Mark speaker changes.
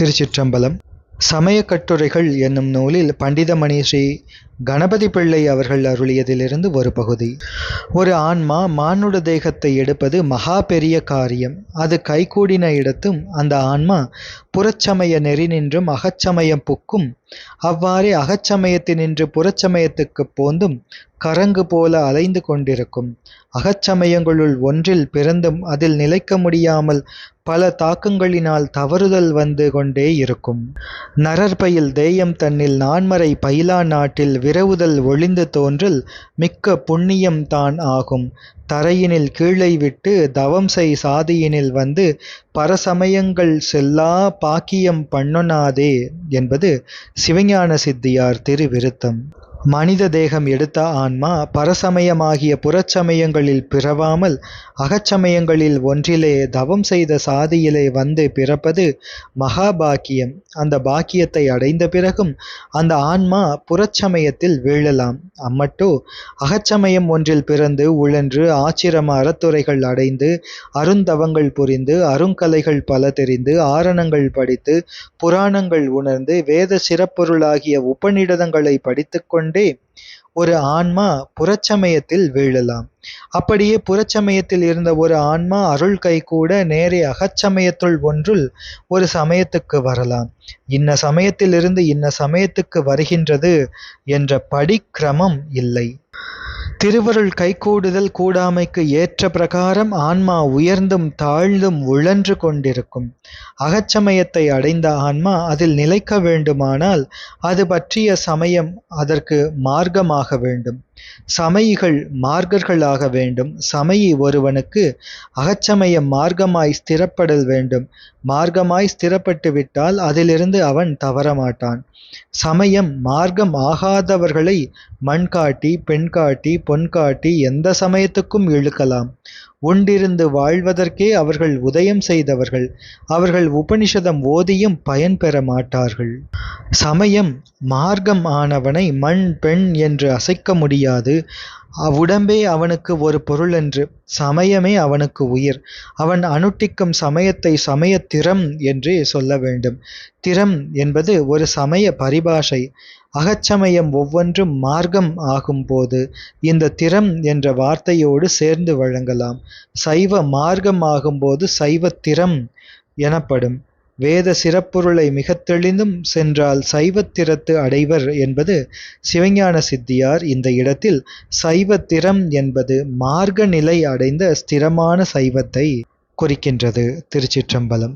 Speaker 1: திருச்சிற்றம்பலம். சமய கட்டுரைகள் என்னும் நூலில் பண்டிதமணி ஸ்ரீ கணபதி பிள்ளை அவர்கள் அருளியதிலிருந்து ஒரு பகுதி. ஒரு ஆன்மா மானுட தேகத்தை எடுப்பது மகா பெரிய காரியம். அது கைகூடின இடத்தும் அந்த ஆன்மா புறச்சமய நெறி நின்றும் அகச்சமயம் புக்கும் அவ்வாறே அகச்சமயத்தினின்று புறச்சமயத்துக்கு போந்தும் கரங்கு போல அலைந்து கொண்டிருக்கும். அகச்சமயங்களுள் ஒன்றில் பிறந்தும் அதில் நிலைக்க முடியாமல் பல தாக்கங்களினால் தவறுதல் வந்து கொண்டே இருக்கும். நரற்பயில் தேயம் தன்னில் நான்மறை பயிலா நாட்டில் விரவுதல் ஒளிந்து தோன்றல் மிக்க புண்ணியம் தான் ஆகும். தரையினில் கீழை விட்டு தவம் செய் சாதியினில் வந்து பரசமயங்கள் செல்லா பாக்கியம் பண்ணனாதே என்பது சிவஞான சித்தியார் திருவிருத்தம். மனித தேகம் எடுத்த ஆன்மா பரசமயமாகிய புறச்சமயங்களில் பிறவாமல் அகச்சமயங்களில் ஒன்றிலே தவம் செய்த சாதியிலே வந்து பிறப்பது மகாபாக்கியம். அந்த பாக்கியத்தை அடைந்த பிறகும் அந்த ஆன்மா புறச்சமயத்தில் வீழலாம். அம்மட்டோ அகச்சமயம் ஒன்றில் பிறந்து உழன்று ஆச்சிரம அறத்துறைகள் அடைந்து அருந்தவங்கள் புரிந்து அருங்கலைகள் பல தெரிந்து ஆரணங்கள் படித்து புராணங்கள் உணர்ந்து வேத சிறப்பொருளாகிய உபநிடதங்களை படித்துக்கொண்டு ஒரு ஆன்மா புறச்சமயத்தில் வீழலாம். அப்படியே புறச்சமயத்தில் இருந்த ஒரு ஆன்மா அருள் கை கூட நேரே அகச்சமயத்துள் ஒன்றுள் ஒரு சமயத்துக்கு வரலாம். இன்ன சமயத்திலிருந்து இன்ன சமயத்துக்கு வருகின்றது என்ற படிக்கிரமம் இல்லை. திருவருள் கைகூடுதல் கூடாமைக்கு ஏற்ற பிரகாரம் ஆன்மா உயர்ந்தும் தாழ்ந்தும் உழன்று கொண்டிருக்கும். அகச்சமயத்தை அடைந்த ஆன்மா அதில் நிலைக்க வேண்டுமானால் அது பற்றிய சமயம் அதற்கு மார்க்கமாக வேண்டும். சமயிகள் மார்க்கர்களாக வேண்டும். சமயி ஒருவனுக்கு அகச்சமயம் மார்க்கமாய் ஸ்திரப்படல் வேண்டும். மார்க்கமாய் ஸ்திரப்பட்டு விட்டால் அதிலிருந்து அவன் தவறமாட்டான். சமயம் மார்க்கம் ஆகாதவர்களை மண் காட்டி பெண் காட்டி பொன் காட்டி எந்த சமயத்துக்கும் இழுக்கலாம். உண்டிருந்து வாழ்வதற்கே அவர்கள் உதயம் செய்தவர்கள். அவர்கள் உபனிஷதம் ஓதியும் பயன் பெற மாட்டார்கள். சமயம் மார்க்கம் ஆனவனை மண் பெண் என்று அசைக்க முடியாது. அவ்வுடம்பே அவனுக்கு ஒரு பொருளென்று சமயமே அவனுக்கு உயிர். அவன் அனுட்டிக்கும் சமயத்தை சமய திறம் என்றே சொல்ல வேண்டும். திறம் என்பது ஒரு சமய பரிபாஷை. அகச்சமயம் ஒவ்வொன்றும் மார்க்கம் ஆகும்போது இந்த திறம் என்ற வார்த்தையோடு சேர்ந்து வழங்கலாம். சைவ மார்க்கம் ஆகும்போது சைவ திறம் எனப்படும். வேத சிறப்பொருளை மிகத் தெளிந்தும் சென்றால் சைவத்திறத்து அடைவர் என்பது சிவஞான சித்தியார் இந்த இடத்தில் சைவத்திறம் என்பது மார்க்க நிலை அடைந்த ஸ்திரமான சைவத்தை குறிக்கின்றது. திருச்சிற்றம்பலம்.